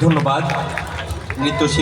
ধন্যবাদ। নৃত্যশিল্পী